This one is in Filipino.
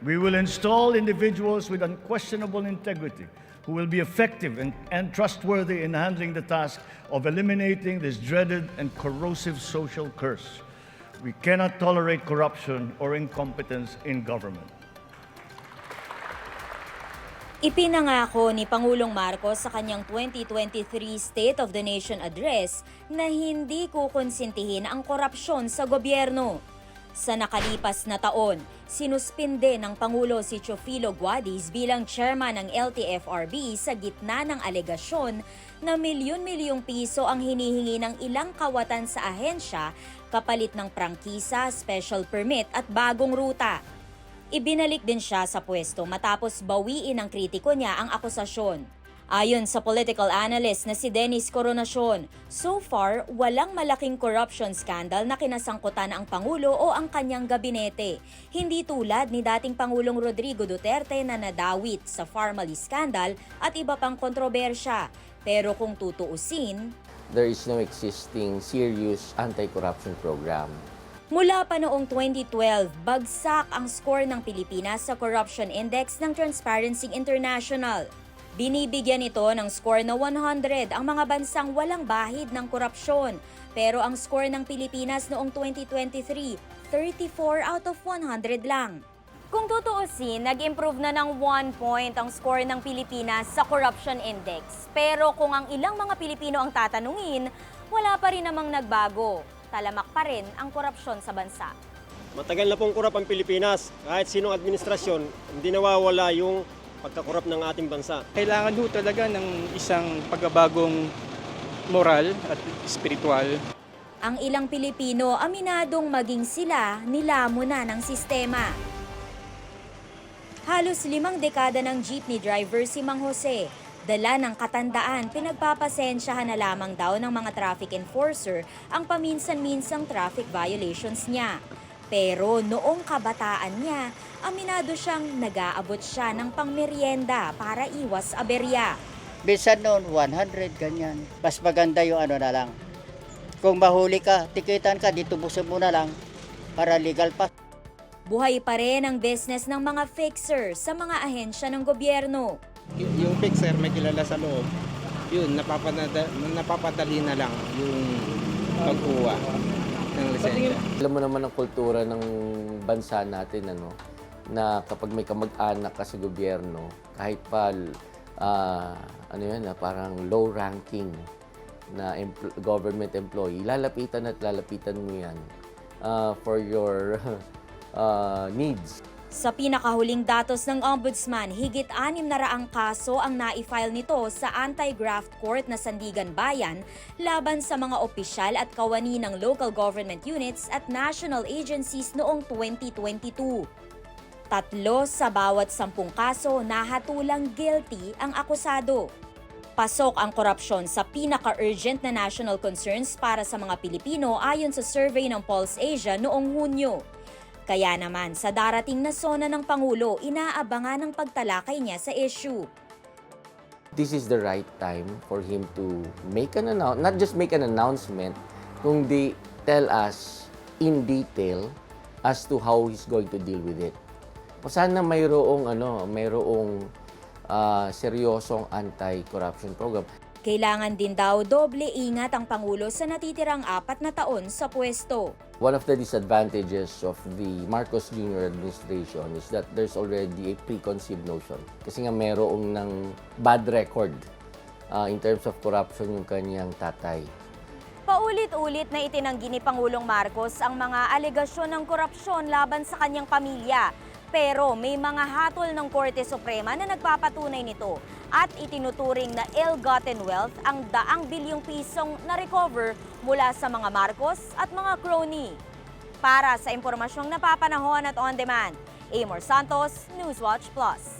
We will install individuals with unquestionable integrity who will be effective and, and trustworthy in handling the task of eliminating this dreaded and corrosive social curse. We cannot tolerate corruption or incompetence in government. Ipinangako ni Pangulong Marcos sa kanyang 2023 State of the Nation Address na hindi kukonsintihin ang korupsyon sa gobyerno. Sa nakalipas na taon, sinuspinde ng Pangulo si Chofilo Guadis bilang chairman ng LTFRB sa gitna ng alegasyon na milyon-milyong piso ang hinihingi ng ilang kawatan sa ahensya kapalit ng prangkisa, special permit at bagong ruta. Ibinalik din siya sa pwesto matapos bawiin ng kritiko niya ang akusasyon. Ayon sa political analyst na si Dennis Coronacion, so far walang malaking corruption scandal na kinasangkutan ang Pangulo o ang kanyang gabinete. Hindi tulad ni dating Pangulong Rodrigo Duterte na nadawit sa Farmally scandal at iba pang kontrobersya. Pero kung tutuusin, there is no existing serious anti-corruption program. Mula pa noong 2012, bagsak ang score ng Pilipinas sa Corruption Index ng Transparency International. Binibigyan ito ng score na 100 ang mga bansang walang bahid ng korupsyon. Pero ang score ng Pilipinas noong 2023, 34 out of 100 lang. Kung tutuusin, nag-improve na ng 1 point ang score ng Pilipinas sa Corruption Index. Pero kung ang ilang mga Pilipino ang tatanungin, wala pa rin namang nagbago. Talamak pa rin ang korupsyon sa bansa. Matagal na pong kurap ang Pilipinas. Kahit sinong administrasyon, hindi nawawala yung pagkakurap ng ating bansa. Kailangan ho talaga ng isang pagbabagong moral at spiritual. Ang ilang Pilipino aminadong maging sila nilamo na ng sistema. Halos limang dekada ng jeepney driver si Mang Jose. Dala ng katandaan, pinagpapasensyahan na lamang daw ng mga traffic enforcer ang paminsan-minsang traffic violations niya. Pero noong kabataan niya, aminado siyang nag-aabot siya ng pangmeryenda para iwas aberya. Bisan noon, 100, ganyan. Mas maganda yung ano na lang. Kung mahuli ka, tikitan ka, dito buso mo na lang para legal pa. Buhay pa rin ang business ng mga fixer sa mga ahensya ng gobyerno. Y- yung fixer may kilala sa loob, yun, napapadali, napapadali na lang yung pagkuha ng lisensya. Alam mo naman ang kultura ng bansa natin, ano, na kapag may kamag-anak ka sa gobyerno, kahit pa, ah, ano yan, ah, parang low ranking na empl- government employee, lalapitan at lalapitan mo yan ah, for your ah, needs. Sa pinakahuling datos ng Ombudsman, higit anim na raang kaso ang naifile nito sa Anti-Graft Court na Sandigan Bayan laban sa mga opisyal at kawani ng local government units at national agencies noong 2022. Tatlo sa bawat sampung kaso nahatulang guilty ang akusado. Pasok ang korupsyon sa pinaka-urgent na national concerns para sa mga Pilipino ayon sa survey ng Pulse Asia noong Hunyo. Kaya naman sa darating na sona ng Pangulo, inaabangan ang pagtalakay niya sa issue. this is the right time for him to make an announcement, not just make an announcement, kundi tell us in detail as to how he's going to deal with it. O sana mayroong ano, mayroong ah, seryosong anti-corruption program. Kailangan din daw doble ingat ang Pangulo sa natitirang apat na taon sa pwesto. One of the disadvantages of the Marcos Jr. administration is that there's already a preconceived notion. Kasi nga mayroong ng bad record ah, in terms of corruption yung kanyang tatay. Paulit-ulit na itinanggi ni Pangulong Marcos ang mga alegasyon ng korupsyon laban sa kanyang pamilya. Pero may mga hatol ng Korte Suprema na nagpapatunay nito at itinuturing na ill-gotten wealth ang daang bilyong pisong na-recover mula sa mga Marcos at mga crony. Para sa impormasyong napapanahon at on-demand, Amor Santos, Newswatch Plus.